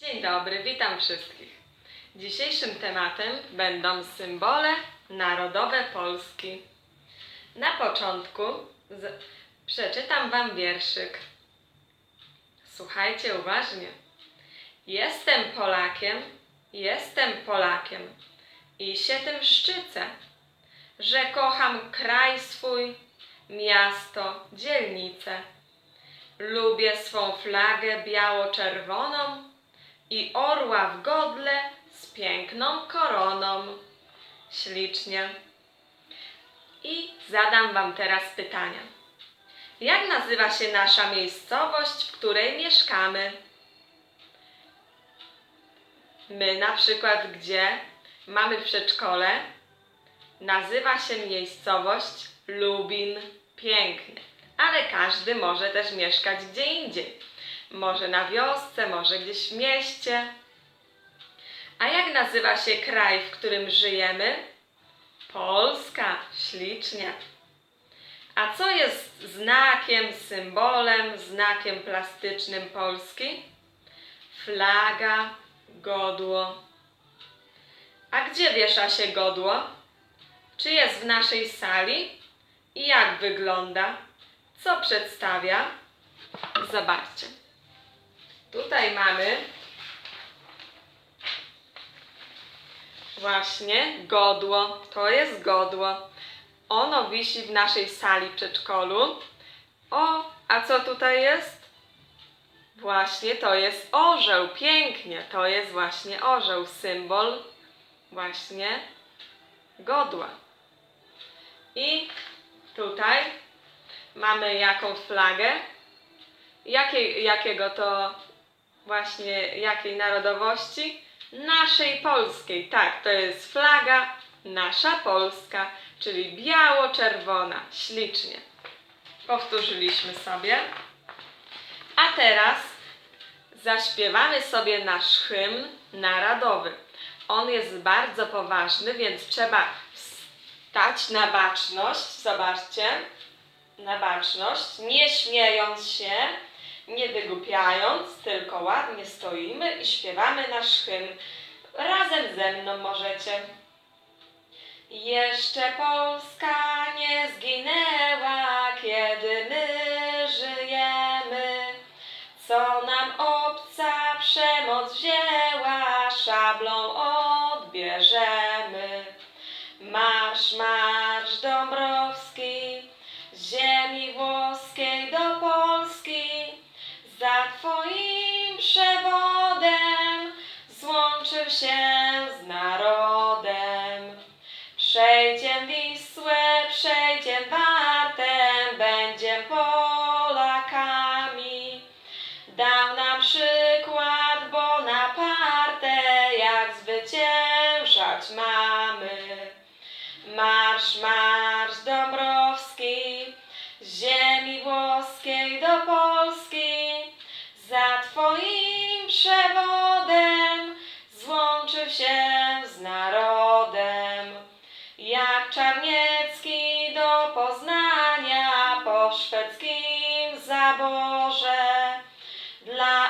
Dzień dobry, witam wszystkich. Dzisiejszym tematem będą symbole narodowe Polski. Na początku z... przeczytam Wam wierszyk. Słuchajcie uważnie. Jestem Polakiem, jestem Polakiem i się tym szczycę, że kocham kraj swój, miasto, dzielnicę. Lubię swą flagę biało-czerwoną i orła w godle z piękną koroną. Ślicznie. I zadam Wam teraz pytania. Jak nazywa się nasza miejscowość, w której mieszkamy? My na przykład, gdzie mamy przedszkole, nazywa się miejscowość Lubin. Pięknie. Ale każdy może też mieszkać gdzie indziej. Może na wiosce, może gdzieś w mieście. A jak nazywa się kraj, w którym żyjemy? Polska. Ślicznie. A co jest znakiem, symbolem, znakiem plastycznym Polski? Flaga, godło. A gdzie wiesza się godło? Czy jest w naszej sali? I jak wygląda? Co przedstawia? Zobaczcie. Tutaj mamy właśnie godło. To jest godło. Ono wisi w naszej sali przedszkolu. O, a co tutaj jest? Właśnie to jest orzeł. Pięknie. To jest właśnie orzeł. Symbol właśnie godła. I tutaj mamy jaką flagę? Jakiej, jakiego to właśnie, jakiej narodowości? Naszej polskiej. Tak, to jest flaga nasza polska, czyli biało-czerwona. Ślicznie. Powtórzyliśmy sobie. A teraz zaśpiewamy sobie nasz hymn narodowy. On jest bardzo poważny, więc trzeba stać na baczność. Zobaczcie, na baczność, nie śmiejąc się, nie wygłupiając, tylko ładnie stoimy i śpiewamy nasz hymn. Razem ze mną możecie. Jeszcze Polska nie zginęła, kiedy my żyjemy. Co nam obca przemoc wzięła, szablą odbierzemy. Marsz, marsz Dąbrowski, ziemi włoskiej się z narodem. Przejdziem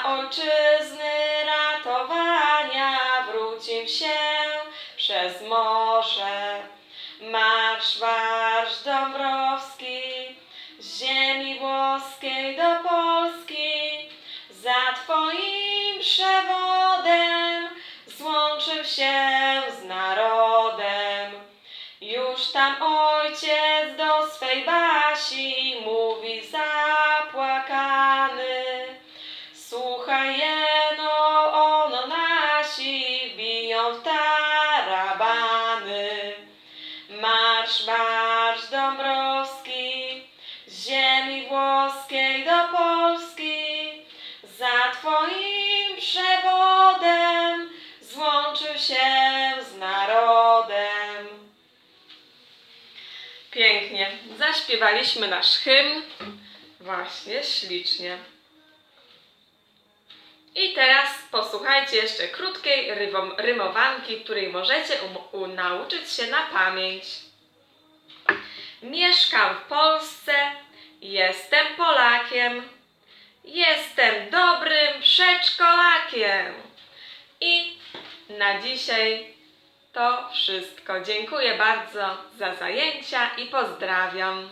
ojczyzny ratowania wrócił się przez morze. Marsz, marsz Dąbrowski, z ziemi włoskiej do Polski, za Twoim przewodem złączył się z narodem. Zaśpiewaliśmy nasz hymn. Właśnie, ślicznie. I teraz posłuchajcie jeszcze krótkiej rywom, rymowanki, której możecie um, nauczyć się na pamięć. Mieszkam w Polsce, jestem Polakiem, jestem dobrym przedszkolakiem. Na dzisiaj to wszystko. Dziękuję bardzo za zajęcia i pozdrawiam.